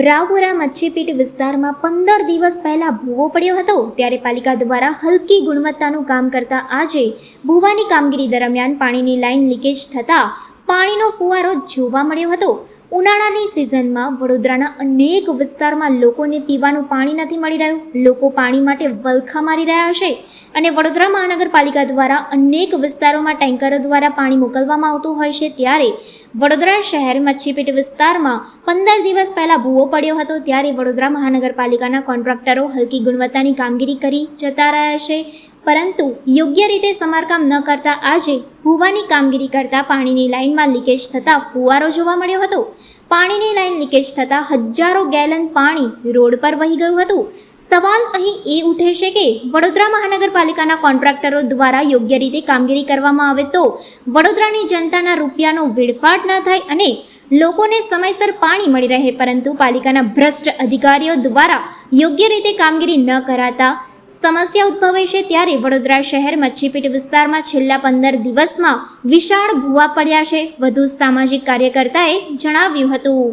રાવપુરા મચ્છીપીટ વિસ્તારમાં પંદર દિવસ પહેલા ભૂવો પડ્યો હતો, ત્યારે પાલિકા દ્વારા હલકી ગુણવત્તાનું કામ કરતા આજે ભૂવાની કામગીરી દરમિયાન પાણીની લાઇન લીકેજ થતાં પાણીનો ફુવારો જોવા મળ્યો હતો. ઉનાળાની સિઝનમાં વડોદરાના અનેક વિસ્તારમાં લોકોને પીવાનું પાણી નથી મળી રહ્યું. લોકો પાણી માટે વલખા મારી રહ્યા છે અને વડોદરા મહાનગરપાલિકા દ્વારા અનેક વિસ્તારોમાં ટેન્કરો દ્વારા પાણી મોકલવામાં આવતું હોય છે. ત્યારે વડોદરા શહેર મચ્છીપેટ વિસ્તારમાં પંદર દિવસ પહેલાં ભૂવો પડ્યો હતો. ત્યારે વડોદરા મહાનગરપાલિકાના કોન્ટ્રાક્ટરો હલકી ગુણવત્તાની કામગીરી કરી જતા રહ્યા છે. પરંતુ યોગ્ય રીતે સમારકામ ન કરતા આજે ભૂવાની કામગીરી કરતા પાણીની લાઇનમાં લીકેજ થતાં ફુવારો જોવા મળ્યો હતો. પાણીની લાઇન લીકેજ થતાં હજારો ગેલન પાણી રોડ પર વહી ગયું હતું. સવાલ અહીં એ ઉઠે છે કે વડોદરા મહાનગરપાલિકાના કોન્ટ્રાક્ટરો દ્વારા યોગ્ય રીતે કામગીરી કરવામાં આવે તો વડોદરાની જનતાના રૂપિયાનો વેડફાટ ન થાય અને લોકોને સમયસર પાણી મળી રહે, પરંતુ પાલિકાના ભ્રષ્ટ અધિકારીઓ દ્વારા યોગ્ય રીતે કામગીરી ન કરાતા સમસ્યા ઉદ્ભવે છે ત્યારે વડોદરા શહેર, મચ્છીપીટ વિસ્તારમાં છેલ્લા પંદર દિવસમાં વિશાળ ભૂવા પડ્યા છે. વધુ સામાજિક કાર્યકર્તાએ જણાવ્યું હતું.